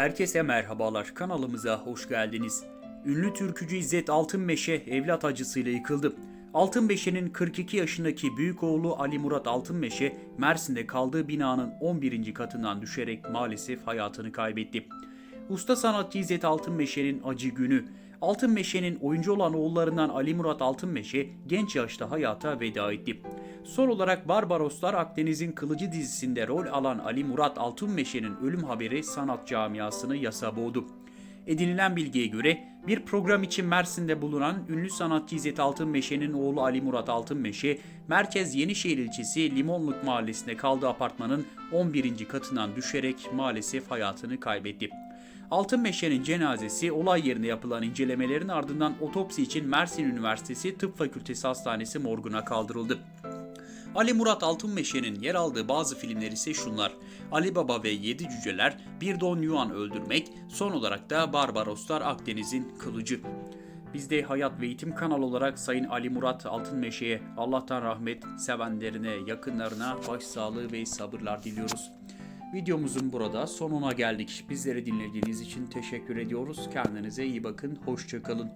Herkese merhabalar. Kanalımıza hoş geldiniz. Ünlü türkücü İzzet Altınmeşe evlat acısıyla yıkıldı. Altınmeşe'nin 42 yaşındaki büyük oğlu Ali Murat Altınmeşe, Mersin'de kaldığı binanın 11. katından düşerek maalesef hayatını kaybetti. Usta sanatçı İzzet Altınmeşe'nin acı günü. Altınmeşe'nin oyuncu olan oğullarından Ali Murat Altınmeşe genç yaşta hayata veda etti. Son olarak Barbaroslar Akdeniz'in Kılıcı dizisinde rol alan Ali Murat Altınmeşe'nin ölüm haberi sanat camiasını yasa boğdu. Edinilen bilgiye göre bir program için Mersin'de bulunan ünlü sanatçı İzzet Altınmeşe'nin oğlu Ali Murat Altınmeşe, Merkez Yenişehir ilçesi Limonluk mahallesinde kaldığı apartmanın 11. katından düşerek maalesef hayatını kaybetti. Altınmeşe'nin cenazesi olay yerinde yapılan incelemelerin ardından otopsi için Mersin Üniversitesi Tıp Fakültesi Hastanesi morguna kaldırıldı. Ali Murat Altınmeşe'nin yer aldığı bazı filmler ise şunlar. Ali Baba ve Yedi Cüceler, Bir Don Yuan Öldürmek, son olarak da Barbaroslar Akdeniz'in Kılıcı. Biz de Hayat ve Eğitim kanalı olarak Sayın Ali Murat Altınmeşe'ye Allah'tan rahmet, sevenlerine, yakınlarına başsağlığı ve sabırlar diliyoruz. Videomuzun burada sonuna geldik. Bizleri dinlediğiniz için teşekkür ediyoruz. Kendinize iyi bakın, hoşçakalın.